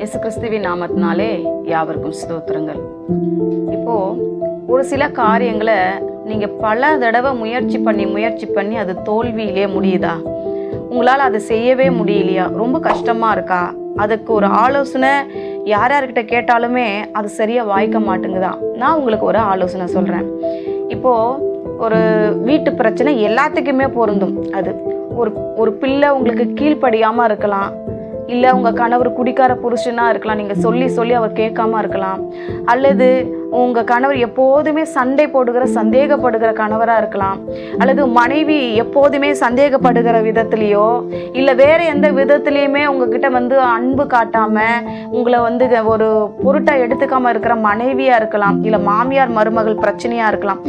இயேசு கிறிஸ்துவின் நாமத்தினாலே யாவருக்கும் ஸ்தோத்திரங்கள். இப்போ ஒரு சில காரியங்களை நீங்க பல தடவை முயற்சி பண்ணி முயற்சி பண்ணி அது தோல்வியிலே முடியுதா? உங்களால் அதை செய்யவே முடியலையா? ரொம்ப கஷ்டமா இருக்கா? அதுக்கு ஒரு ஆலோசனை யார் யார்கிட்ட கேட்டாலுமே அது சரியா வாய்க்க மாட்டேங்குதா? நான் உங்களுக்கு ஒரு ஆலோசனை சொல்றேன். இப்போ ஒரு வீட்டு பிரச்சனை எல்லாத்துக்குமே பொருந்தும். அது ஒரு ஒரு பிள்ளை உங்களுக்கு கீழ்ப்படியாமல் இருக்கலாம். இல்லை உங்கள் கணவர் குடிக்கார புருஷனாக இருக்கலாம். நீங்கள் சொல்லி சொல்லி அவர் கேட்காம இருக்கலாம். அல்லது உங்கள் கணவர் எப்போதுமே சண்டை போடுகிற சந்தேகப்படுகிற கணவராக இருக்கலாம். அல்லது மனைவி எப்போதுமே சந்தேகப்படுகிற விதத்துலேயோ இல்லை வேறு எந்த விதத்துலேயுமே உங்ககிட்ட வந்து அன்பு காட்டாமல் உங்களை வந்து ஒரு பொருட்டாக எடுத்துக்காமல் இருக்கிற மனைவியாக இருக்கலாம். இல்லை மாமியார் மருமகள் பிரச்சனையாக இருக்கலாம்.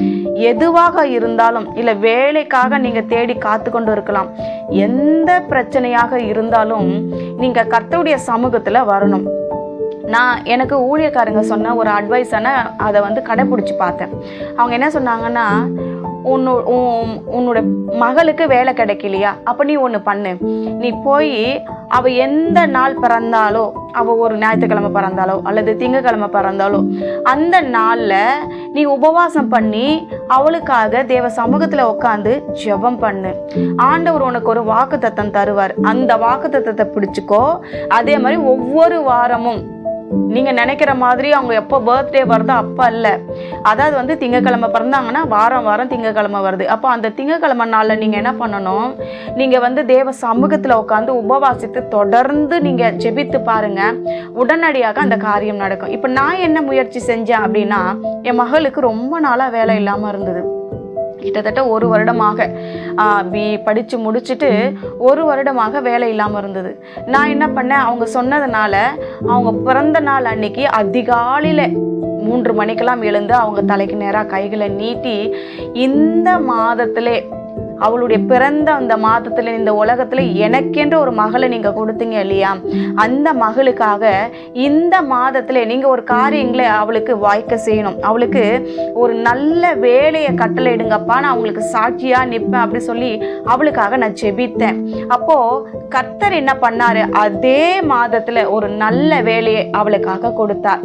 எதுவாக இருந்தாலும் இல்லை வேலைக்காக நீங்கள் தேடி காத்து கொண்டு இருக்கலாம். எந்த பிரச்சனையாக இருந்தாலும் நீங்கள் கர்த்தருடைய சமூகத்தில் வரணும். நான் எனக்கு ஊழியக்காரங்க சொன்ன ஒரு அட்வைஸான அதை வந்து கடைப்பிடிச்சி பார்த்தேன். அவங்க என்ன சொன்னாங்கன்னா உன்னு உன்னோட மகளுக்கு வேலை கிடைக்கலையா? அப்போ நீ ஒன்று பண்ணு. நீ போய் அவள் எந்த நாள் பிறந்தாலோ அவள் ஒரு ஞாயிற்றுக்கிழமை பிறந்தாலோ அல்லது திங்கக்கிழமை பிறந்தாலோ அந்த நாளில் நீ உபவாசம் பண்ணி அவளுக்காக தேவ சமூகத்தில் உட்காந்து ஜெபம் பண்ணு. ஆண்டவர் உனக்கு ஒரு வாக்கு தத்தம் தருவார். அந்த வாக்கு தத்தத்தை பிடிச்சிக்கோ. அதே மாதிரி ஒவ்வொரு வாரமும் நீங்கள் நினைக்கிற மாதிரி அவங்க எப்போ பர்த்டே வருதோ அப்போ இல்லை அதாவது வந்து திங்கக்கிழமை பிறந்தாங்கன்னா வாரம் வாரம் திங்கக்கிழமை வருது. அப்போ அந்த திங்கக்கிழமை நாளில் நீங்கள் என்ன பண்ணணும்? நீங்கள் வந்து தேவ சமூகத்தில் உட்காந்து உபவாசித்து தொடர்ந்து நீங்கள் ஜெபித்து பாருங்கள் உடனடியாக அந்த காரியம் நடக்கும். இப்போ நான் என்ன முயற்சி செஞ்சேன் அப்படின்னா என் மகளுக்கு ரொம்ப நாளாக வேலை இல்லாமல் இருந்தது. கிட்டத்தட்ட ஒரு வருடமாக பி படித்து முடிச்சுட்டு ஒரு வருடமாக வேலை இல்லாமல் இருந்தது. நான் என்ன பண்ணேன்? அவங்க சொன்னதுனால அவங்க பிறந்த நாள் அன்னைக்கு அதிகாலையில் மூன்று மணிக்கெல்லாம் எழுந்து அவங்க தலைக்கு நேராக கைகளை நீட்டி இந்த மாதத்திலே அவளுடைய பிறந்த அந்த மாதத்தில் இந்த உலகத்தில் எனக்கென்று ஒரு மகளை நீங்கள் கொடுத்தீங்க இல்லையா? அந்த மகளுக்காக இந்த மாதத்தில் நீங்கள் ஒரு காரியங்களை அவளுக்கு வாய்க்க செய்யணும். அவளுக்கு ஒரு நல்ல வேலையை கட்டளை இடுங்கப்பா நான் அவங்களுக்கு சாட்சியாக நிற்பேன் அப்படி சொல்லி அவளுக்காக நான் ஜெபித்தேன். அப்போது கர்த்தர் என்ன பண்ணாரு? அதே மாதத்தில் ஒரு நல்ல வேலையை அவளுக்காக கொடுத்தார்.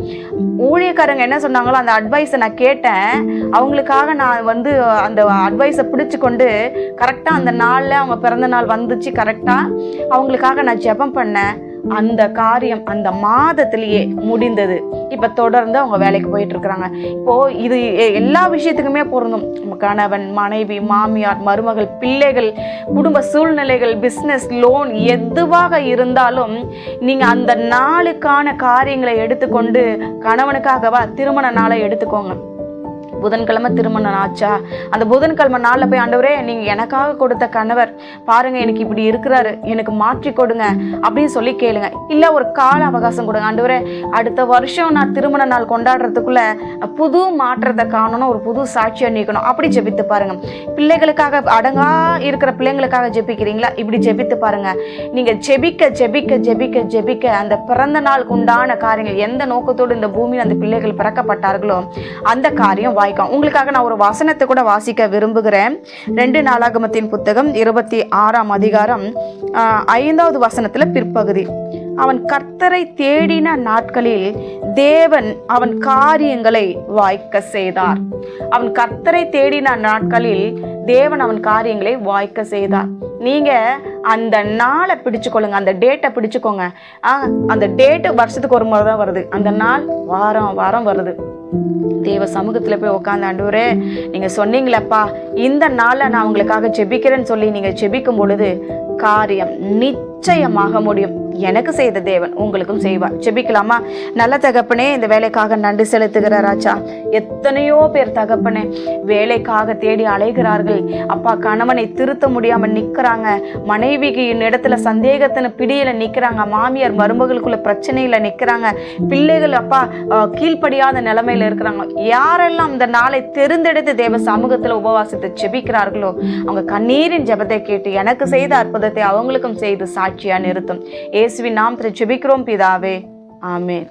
ஊழியக்காரங்க என்ன சொன்னாங்களோ அந்த அட்வைஸை நான் கேட்டேன். அவங்களுக்காக நான் வந்து அந்த அட்வைஸை பிடிச்சு கொண்டு கரெக்டாக அந்த நாளில் அவங்க பிறந்த நாள் வந்துச்சு கரெக்டாக அவங்களுக்காக நான் ஜெபம் பண்ணேன் அந்த காரியம் அந்த மாதத்திலேயே முடிந்தது. இப்போ தொடர்ந்து அவங்க வேலைக்கு போயிட்டு இருக்கிறாங்க. இப்போது இது எ- எல்லா விஷயத்துக்குமே பொருந்தும். நம்ம கணவன் மனைவி மாமியார் மருமகள் பிள்ளைகள் குடும்ப சூழ்நிலைகள் பிஸ்னஸ் லோன் எதுவாக இருந்தாலும் நீங்கள் அந்த நாளுக்கான காரியங்களை எடுத்துக்கொண்டு கணவனுக்காகவா திருமண நாளை எடுத்துக்கோங்க. புதன்கிழமை திருமணம் ஆச்சா? அந்த புதன்கிழமை நாளில் போய் ஆண்டவரே நீங்கள் எனக்காக கொடுத்த கணவர் பாருங்கள் எனக்கு இப்படி இருக்கிறாரு. எனக்கு மாற்றி கொடுங்க அப்படின்னு சொல்லி கேளுங்க. இல்லை ஒரு கால அவகாசம் கொடுங்க. ஆண்டவரே அடுத்த வருஷம் நான் திருமண நாள் கொண்டாடுறதுக்குள்ள புது மாற்றத்தை காணணும் ஒரு புது சாட்சியை நீக்கணும். அப்படி ஜெபித்து பாருங்க. பிள்ளைகளுக்காக அடங்கா இருக்கிற பிள்ளைங்களுக்காக ஜெபிக்கிறீங்களா? இப்படி ஜெபித்து பாருங்க. நீங்க ஜெபிக்க ஜெபிக்க ஜெபிக்க ஜெபிக்க அந்த பிறந்த நாளுக்கு உண்டான காரியங்கள் எந்த நோக்கத்தோடு இந்த பூமியில் அந்த பிள்ளைகள் பிறக்கப்பட்டார்களோ அந்த காரியம் வாய்க்கும் உங்களுக்காக நான் ஒரு வசனத்தை கூட வாசிக்க விரும்புகிறேன். ரெண்டு நாளாகமத்தின் புத்தகம் இருபத்தி ஆறாம் அதிகாரம் ஐந்தாவது வசனத்துல பிற்பகுதி. அவன் கர்த்தரை தேடின நாட்களில் தேவன் அவன் காரியங்களை வாய்க்க செய்தார். அவன் கர்த்தரை தேடின நாட்களில் தேவன் அவன் காரியங்களை வாய்க்க செய்தார். நீங்கள் அந்த நாளை பிடிச்சுக்கொள்ளுங்க அந்த டேட்டை பிடிச்சுக்கோங்க. ஆ, அந்த டேட்டு வருஷத்துக்கு ஒரு முறை தான் வருது. அந்த நாள் வாரம் வாரம் வருது. தேவ சமூகத்தில் போய் உட்காந்து ஆண்டவரே நீங்கள் சொன்னீங்களப்பா இந்த நாளில் நான் உங்களுக்காக ஜெபிக்கிறேன்னு சொல்லி நீங்கள் ஜெபிக்கும் பொழுது காரியம் நிச்சயமாக முடியும். எனக்கு செய்த தேவன் உங்களுக்கும் செய்வார். ஜெபிக்கலாமா? நல்ல தகப்பனே இந்த வேலைக்காக நன்றி செலுத்துகிற ராஜா. எத்தனையோ பேர் தகப்பனே வேலைக்காக தேடி அலைகிறார்கள். அப்பா கணவனை திருத்த முடியாம நிக்கிறாங்க. மனைவிக்கு இடத்துல சந்தேகத்தின் பிடியில நிக்கிறாங்க. மாமியார் மருமகளுக்குள்ள பிரச்சனையில நிக்கிறாங்க. பிள்ளைகள் அப்பா கீழ்ப்படியாத நிலைமையில இருக்கிறாங்க. யாரெல்லாம் இந்த நாளை தெரிந்தெடுத்து தேவ சமூகத்துல உபவாசத்தை ஜெபிக்கிறார்களோ அவங்க கண்ணீரின் ஜெபத்தை கேட்டு எனக்கு செய்த அற்புதத்தை அவங்களுக்கும் செய்து சாட்சியாக நிறுத்தும். இயேசுவின் நாமத்தில் ஜெபிக்கிறோம் பிதாவே. ஆமேன்.